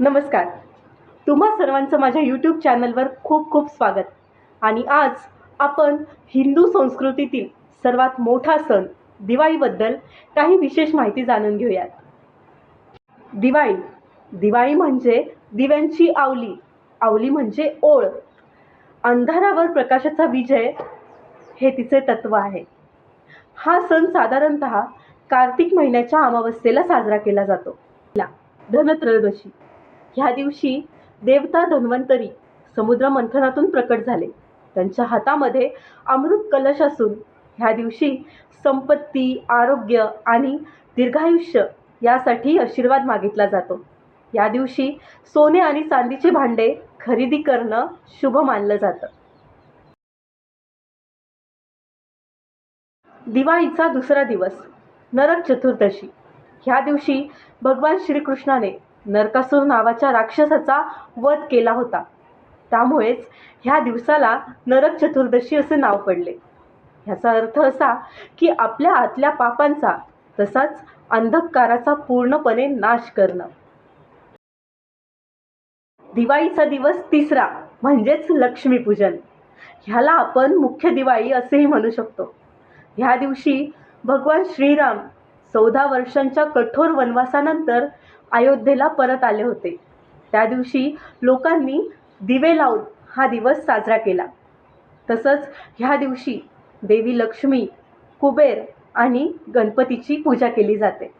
नमस्कार. तुम्हा सर्वांचं माझ्या यूट्यूब चॅनलवर खूप खूप स्वागत. आणि आज आपण हिंदू संस्कृतीतील सर्वात मोठा सण दिवाळीबद्दल काही विशेष माहिती जाणून घेऊयात. दिवाळी. दिवाळी म्हणजे दिव्यांची आवली. आवली म्हणजे ओळ. अंधारावर प्रकाशाचा विजय हे तिचे तत्व आहे. हा सण साधारणत कार्तिक महिन्याच्या अमावस्येला साजरा केला जातो. धनत्रयोदशी. ह्या दिवशी देवता धन्वंतरी समुद्र मंथनातून प्रकट झाले. त्यांच्या हातामध्ये अमृत कलश असून ह्या दिवशी संपत्ती आरोग्य आणि दीर्घायुष्य यासाठी आशीर्वाद मागितला जातो. या दिवशी सोने आणि चांदीचे भांडे खरेदी करणं शुभ मानलं जातं. दिवाळीचा दुसरा दिवस नरक चतुर्दशी. ह्या दिवशी भगवान श्रीकृष्णाने नरकासूर नावाच्या राक्षसाचा वध केला होता. त्यामुळेच ह्या दिवसाला नरक चतुर्दशी असे नाव पडले. ह्याचा अर्थ असा की आपल्या आतल्या पापांचा तसाच अंधकाराचा पूर्णपणे नाश करणं. दिवाळीचा दिवस तिसरा म्हणजेच लक्ष्मीपूजन. ह्याला आपण मुख्य दिवाळी असेही म्हणू शकतो. ह्या दिवशी भगवान श्रीराम चौदा वर्षांच्या कठोर वनवासानंतर अयोध्येला परत आले होते. त्या दिवशी लोकांनी दिवे लावून हा दिवस साजरा केला. तसंच ह्या दिवशी देवी लक्ष्मी कुबेर आणि गणपतीची पूजा केली जाते.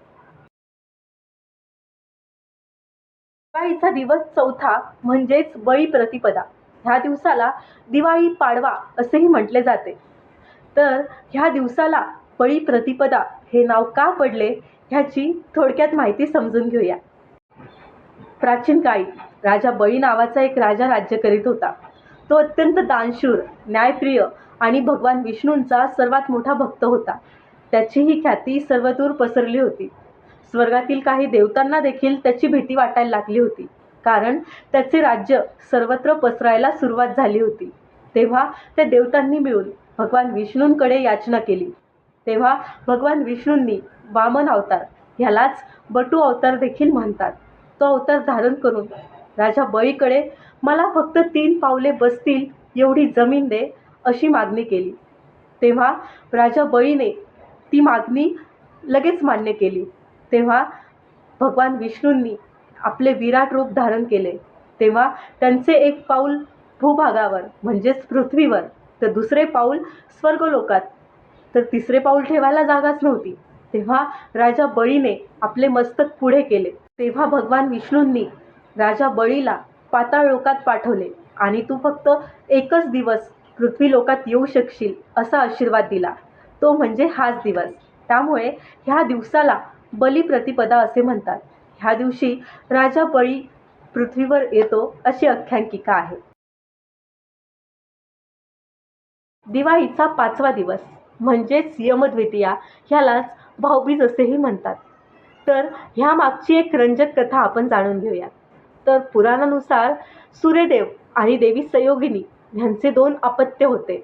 दिवाळीचा दिवस चौथा म्हणजेच बळी प्रतिपदा. ह्या दिवसाला दिवाळी पाडवा असेही म्हटले जाते. तर ह्या दिवसाला पळी प्रतिपदा हे नाव का पडले ह्याची थोडक्यात माहिती समजून घेऊया. प्राचीन काळी राजा बळी नावाचा एक राजा राज्य करीत होता. तो अत्यंत दानशूर न्यायप्रिय आणि भगवान विष्णूंचा सर्वात मोठा भक्त होता. त्याची ही ख्याती सर्वदूर पसरली होती. स्वर्गातील काही देवतांना देखील त्याची भीती वाटायला लागली होती कारण त्याचे राज्य सर्वत्र पसरायला सुरुवात झाली होती. तेव्हा त्या देवतांनी मिळून भगवान विष्णूंकडे याचना केली. तेव्हा भगवान विष्णूंनी वामन अवतार ह्यालाच बटू अवतार देखील म्हणतात. तो अवतार धारण करून राजा बळीकडे मला फक्त तीन पावले बसतील एवढी जमीन दे अशी मागणी केली. तेव्हा राजा बळीने ती मागणी लगेच मान्य केली. तेव्हा भगवान विष्णूंनी आपले विराट रूप धारण केले. तेव्हा त्यांचे एक पाऊल भूभागावर म्हणजेच पृथ्वीवर तर दुसरे पाऊल स्वर्गलोकात तर तिसरे पाऊल ठेवायला जागाच नव्हती. तेव्हा राजा बळीने आपले मस्तक पुढे केले. तेव्हा भगवान विष्णूंनी राजा बळीला पाताळ लोकात पाठवले. आणि तू फक्त एकच दिवस पृथ्वी लोकात येऊ शकशील असा आशीर्वाद दिला. तो म्हणजे हाच दिवस. त्यामुळे ह्या दिवसाला बली प्रतिपदा असे म्हणतात. ह्या दिवशी राजा बळी पृथ्वीवर येतो अशी आख्यांकिका आहे. दिवाळीचा पाचवा दिवस. म्हणजेच यमद्वितीया ह्यालाच भाऊबीज असेही म्हणतात. तर ह्या मागची एक रंजक कथा आपण जाणून घेऊया तर पुराणानुसार सूर्यदेव आणि देवी सयोगिनी ह्यांचे दोन अपत्य होते.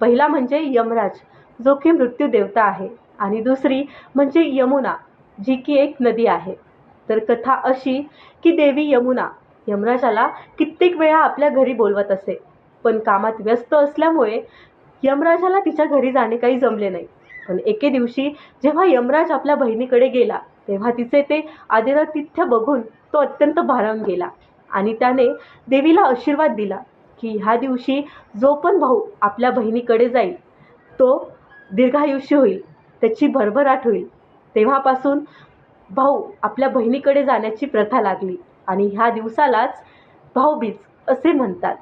पहिला म्हणजे यमराज जो की मृत्यू देवता आहे. आणि दुसरी म्हणजे यमुना जी की एक नदी आहे. तर कथा अशी की देवी यमुना यमराजाला कित्येक वेळा आपल्या घरी बोलवत असे. पण कामात व्यस्त असल्यामुळे यमराजाला तिच्या घरी जाणे काही जमले नाही. पण एके दिवशी जेव्हा यमराज आपल्या बहिणीकडे गेला तेव्हा तिचे ते आदिरातिथ्य बघून तो अत्यंत भारावून गेला आणि त्याने देवीला आशीर्वाद दिला की ह्या दिवशी जो पण भाऊ आपल्या बहिणीकडे जाईल तो दीर्घायुष्य होईल त्याची भरभराट होईल. तेव्हापासून भाऊ आपल्या बहिणीकडे जाण्याची प्रथा लागली आणि ह्या दिवसालाच भाऊबीज असे म्हणतात.